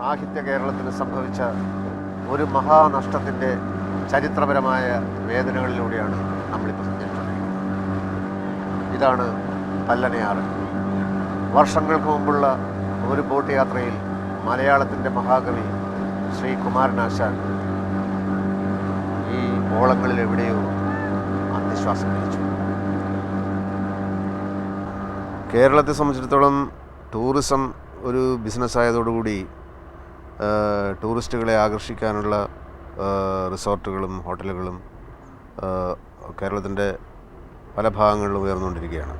സാഹിത്യ കേരളത്തിന് സംഭവിച്ച ഒരു മഹാനഷ്ടത്തിന്റെ ചരിത്രപരമായ വേദനകളിലൂടെയാണ് നമ്മളിപ്പോൾ സഞ്ചരിച്ചുകൊണ്ടിരിക്കുന്നത് ഇതാണ് പല്ലനയാറ്. വർഷങ്ങൾക്ക് മുമ്പുള്ള ഒരു ബോട്ട് യാത്രയിൽ മലയാളത്തിന്റെ മഹാകവി ശ്രീ കുമാരനാശാൻ ഈ ഓളങ്ങളിൽ എവിടെയോ അന്ത്യശ്വാസം വലിച്ചു കേരളത്തെ സംബന്ധിച്ചിടത്തോളം ടൂറിസം ഒരു ബിസിനസ് ആയതോടുകൂടി ആ, ടൂറിസ്റ്റുകളെ ആകർഷിക്കാനുള്ള റിസോർട്ടുകളും ഹോട്ടലുകളും കേരളത്തിന്റെ പല ഭാഗങ്ങളിലും ഉയർന്നുകൊണ്ടിരിക്കുകയാണ്.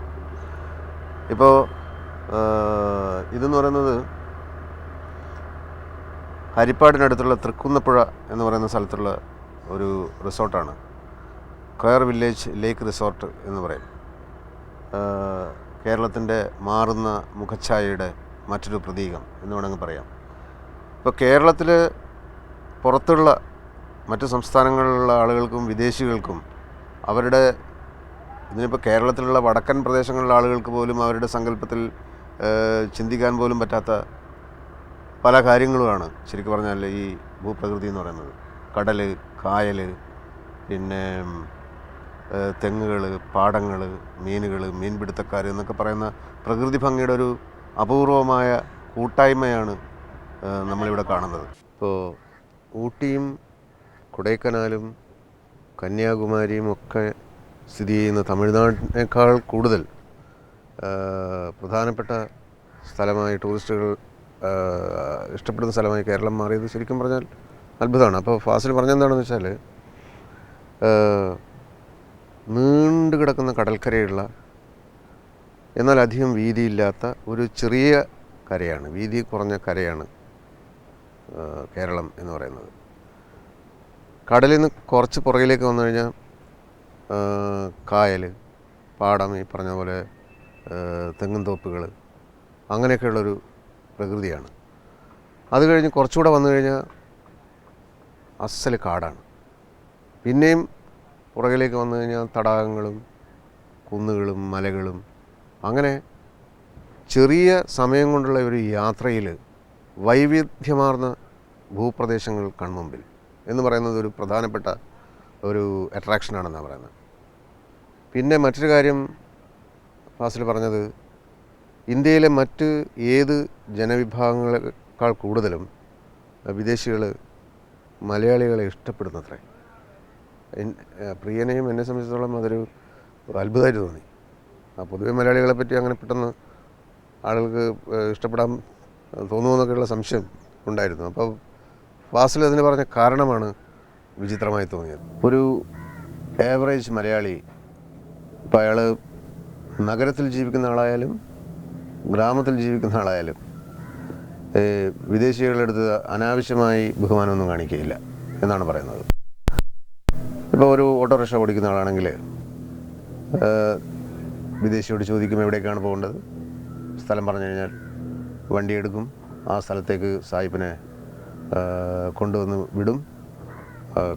ഇപ്പോൾ ഇതെന്ന് പറയുന്നത് ഹരിപ്പാടിനടുത്തുള്ള തൃക്കുന്നപ്പുഴ എന്ന് പറയുന്ന സ്ഥലത്തുള്ള ഒരു റിസോർട്ടാണ്. കയർ വില്ലേജ് ലേക്ക് റിസോർട്ട് എന്ന് പറയും. കേരളത്തിന്റെ മാറുന്ന മുഖഛായയുടെ മറ്റൊരു പ്രതീകം എന്ന് വേണമെങ്കിൽ പറയാം. ഇപ്പോൾ കേരളത്തിൽ പുറത്തുള്ള മറ്റ് സംസ്ഥാനങ്ങളിലുള്ള ആളുകൾക്കും വിദേശികൾക്കും അവരുടെ ഇതിനിപ്പോൾ കേരളത്തിലുള്ള വടക്കൻ പ്രദേശങ്ങളിലുള്ള ആളുകൾക്ക് പോലും അവരുടെ സങ്കല്പത്തിൽ ചിന്തിക്കാൻ പോലും പറ്റാത്ത പല കാര്യങ്ങളുമാണ് ശരിക്കും പറഞ്ഞാൽ ഈ ഭൂപ്രകൃതി എന്ന് പറയുന്നത്. കടൽ കായൽ പിന്നെ തെങ്ങുകൾ പാടങ്ങൾ മീനുകൾ മീൻപിടുത്തക്കാർ എന്നൊക്കെ പറയുന്ന പ്രകൃതി ഭംഗിയുടെ ഒരു അപൂർവമായ കൂട്ടായ്മയാണ് നമ്മളിവിടെ കാണുന്നത്. ഇപ്പോൾ ഊട്ടിയും കൊടൈക്കനാലും കന്യാകുമാരിയും ഒക്കെ സ്ഥിതി ചെയ്യുന്ന തമിഴ്നാടിനേക്കാൾ കൂടുതൽ പ്രധാനപ്പെട്ട സ്ഥലമായി ടൂറിസ്റ്റുകൾ ഇഷ്ടപ്പെടുന്ന സ്ഥലമായി കേരളം മാറിയത് ശരിക്കും പറഞ്ഞാൽ അത്ഭുതമാണ്. അപ്പോൾ ഫാസിൽ പറഞ്ഞെന്താണെന്ന് വെച്ചാൽ നീണ്ടു കിടക്കുന്ന കടൽക്കരയുള്ള എന്നാൽ അധികം വീതിയില്ലാത്ത ഒരു ചെറിയ കരയാണ് വീതി കുറഞ്ഞ കരയാണ് കേരളം എന്ന് പറയുന്നത്. കടലിൽ നിന്ന് കുറച്ച് പുറകിലേക്ക് വന്നു കഴിഞ്ഞാൽ കായൽ പാടം ഈ പറഞ്ഞ പോലെ തെങ്ങും തോപ്പുകൾ അങ്ങനെയൊക്കെയുള്ളൊരു പ്രകൃതിയാണ്. അത് കഴിഞ്ഞ് കുറച്ചുകൂടെ വന്നു കഴിഞ്ഞാൽ അസൽ കാടാണ്. പിന്നെയും പുറകിലേക്ക് വന്നു കഴിഞ്ഞാൽ തടാകങ്ങളും കുന്നുകളും മലകളും. അങ്ങനെ ചെറിയ സമയം കൊണ്ടുള്ള ഒരു യാത്രയിൽ വൈവിധ്യമാർന്ന ഭൂപ്രദേശങ്ങൾ കൺമുമ്പിൽ എന്ന് പറയുന്നത് ഒരു പ്രധാനപ്പെട്ട ഒരു അട്രാക്ഷനാണെന്നാണ് പറയുന്നത്. പിന്നെ മറ്റൊരു കാര്യം ഫാസിൽ പറഞ്ഞത് ഇന്ത്യയിലെ മറ്റ് ഏത് ജനവിഭാഗങ്ങളെക്കാൾ കൂടുതലും വിദേശികൾ മലയാളികളെ ഇഷ്ടപ്പെടുന്നത്രേ. പ്രിയനെയും എന്നെ സംബന്ധിച്ചിടത്തോളം അതൊരു അത്ഭുതമായിട്ട് തോന്നി. ആ പൊതുവെ മലയാളികളെ പറ്റി അങ്ങനെ പെട്ടെന്ന് ആളുകൾക്ക് ഇഷ്ടപ്പെടാൻ തോന്നുമെന്നൊക്കെയുള്ള സംശയം ഉണ്ടായിരുന്നു. അപ്പോൾ വാസിൽ അതിന് പറഞ്ഞ കാരണമാണ് വിചിത്രമായി തോന്നിയത്. ഒരു ഏവറേജ് മലയാളി ഇപ്പോൾ അയാൾ നഗരത്തിൽ ജീവിക്കുന്ന ആളായാലും ഗ്രാമത്തിൽ ജീവിക്കുന്ന ആളായാലും വിദേശികളുടെ അടുത്ത് അനാവശ്യമായി ബഹുമാനമൊന്നും കാണിക്കുകയില്ല എന്നാണ് പറയുന്നത്. ഇപ്പോൾ ഒരു ഓട്ടോറിക്ഷ ഓടിക്കുന്ന ആളാണെങ്കിൽ വിദേശിയോട് ചോദിക്കും എവിടേക്കാണ് പോകേണ്ടത്? സ്ഥലം പറഞ്ഞു കഴിഞ്ഞാൽ വണ്ടി എടുക്കും ആ സ്ഥലത്തേക്ക് സായിപ്പിനെ കൊണ്ടുവന്ന് വിടും.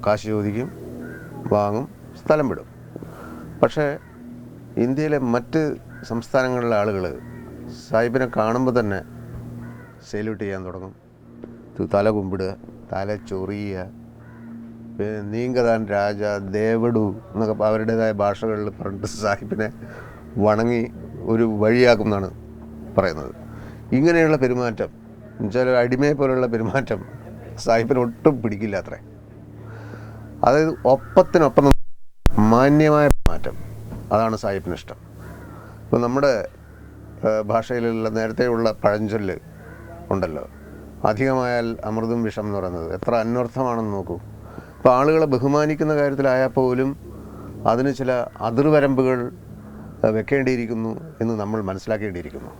കാശ് ചോദിക്കും വാങ്ങും സ്ഥലം വിടും. പക്ഷേ ഇന്ത്യയിലെ മറ്റ് സംസ്ഥാനങ്ങളിലെ ആളുകൾ സായിപ്പിനെ കാണുമ്പോൾ തന്നെ സെല്യൂട്ട് ചെയ്യാൻ തുടങ്ങും. തല കുമ്പിടുക തല ചൊറിയുക നീങ്കതാൻ രാജ ദേവടു എന്നൊക്കെ അവരുടേതായ ഭാഷകളിൽ പറഞ്ഞിട്ട് സാഹിബിനെ വണങ്ങി ഒരു വഴിയാക്കും എന്നാണ് പറയുന്നത്. ഇങ്ങനെയുള്ള പെരുമാറ്റം എന്നുവെച്ചാൽ അടിമയെ പോലെയുള്ള പെരുമാറ്റം സാഹിബിന് ഒട്ടും പിടിക്കില്ല അത്രേ. അതായത് ഒപ്പത്തിനൊപ്പം മാന്യമായ പെരുമാറ്റം അതാണ് സാഹിബിന് ഇഷ്ടം. ഇപ്പോൾ നമ്മുടെ ഭാഷയിലുള്ള നേരത്തെയുള്ള പഴഞ്ചൊല്ല് ഉണ്ടല്ലോ അധികമായാൽ അമൃതും വിഷം എന്ന് പറയുന്നത്. എത്ര അന്വർത്ഥമാണെന്ന് നോക്കൂ. ഇപ്പോൾ ആളുകളെ ബഹുമാനിക്കുന്ന കാര്യത്തിലായാൽ പോലും അതിന് ചില അതിർവരമ്പുകൾ വെക്കേണ്ടിയിരിക്കുന്നു എന്ന് നമ്മൾ മനസ്സിലാക്കേണ്ടിയിരിക്കുന്നു.